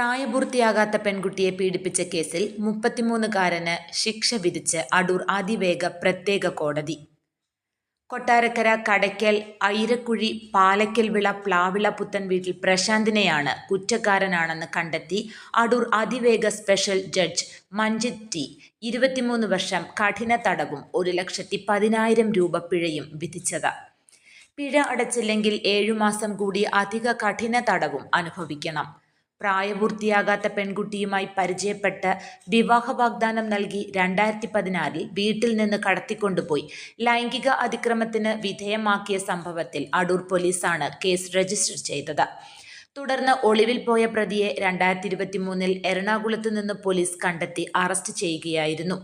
പ്രായപൂർത്തിയാകാത്ത പെൺകുട്ടിയെ പീഡിപ്പിച്ച കേസിൽ മുപ്പത്തിമൂന്നുകാരന് ശിക്ഷ വിധിച്ച് അടൂർ അതിവേഗ പ്രത്യേക കോടതി. കൊട്ടാരക്കര കടയ്ക്കൽ ഐരക്കുഴി പാലയ്ക്കൽ വിള പ്ലാവിള പുത്തൻ വീട്ടിൽ പ്രശാന്തിനെയാണ് കുറ്റക്കാരനാണെന്ന് കണ്ടെത്തി അടൂർ അതിവേഗ സ്പെഷ്യൽ ജഡ്ജ് മഞ്ജിത് ടി. ഇരുപത്തിമൂന്ന് വർഷം കഠിന തടവും ഒരു ലക്ഷത്തി പതിനായിരം രൂപ പിഴയും വിധിച്ചത്. പിഴ അടച്ചില്ലെങ്കിൽ ഏഴുമാസം കൂടി അധിക കഠിന തടവും അനുഭവിക്കണം. പ്രായപൂർത്തിയാകാത്ത പെൺകുട്ടിയുമായി പരിചയപ്പെട്ട് വിവാഹ വാഗ്ദാനം നൽകി രണ്ടായിരത്തി പതിനാറിൽ വീട്ടിൽ നിന്ന് കടത്തിക്കൊണ്ടുപോയി. ലൈംഗിക അതിക്രമത്തിന് വിധേയമാക്കിയ സംഭവത്തിൽ അടൂർ പോലീസാണ് കേസ് രജിസ്റ്റർ ചെയ്തത്. തുടർന്ന് ഒളിവിൽ പോയ പ്രതിയെ രണ്ടായിരത്തി ഇരുപത്തി മൂന്നിൽ എറണാകുളത്ത് നിന്ന് പോലീസ് കണ്ടെത്തി അറസ്റ്റ് ചെയ്യുകയായിരുന്നു.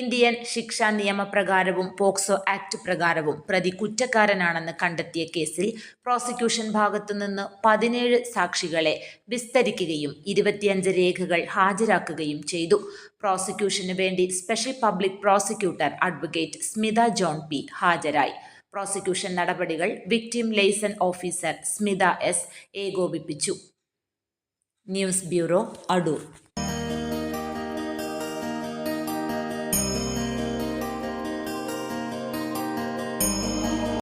ഇന്ത്യൻ ശിക്ഷാ നിയമപ്രകാരവും പോക്സോ ആക്ട് പ്രകാരവും പ്രതി കുറ്റക്കാരനാണെന്ന് കണ്ടെത്തിയ കേസിൽ പ്രോസിക്യൂഷൻ ഭാഗത്തുനിന്ന് പതിനേഴ് സാക്ഷികളെ വിസ്തരിക്കുകയും ഇരുപത്തിയഞ്ച് രേഖകൾ ഹാജരാക്കുകയും ചെയ്തു. പ്രോസിക്യൂഷന് വേണ്ടി special public prosecutor advocate Smitha John P ഹാജരായി. പ്രോസിക്യൂഷൻ നടപടികൾ victim liaison officer Smitha S ഏകോപിപ്പിച്ചു. News bureau Adoor.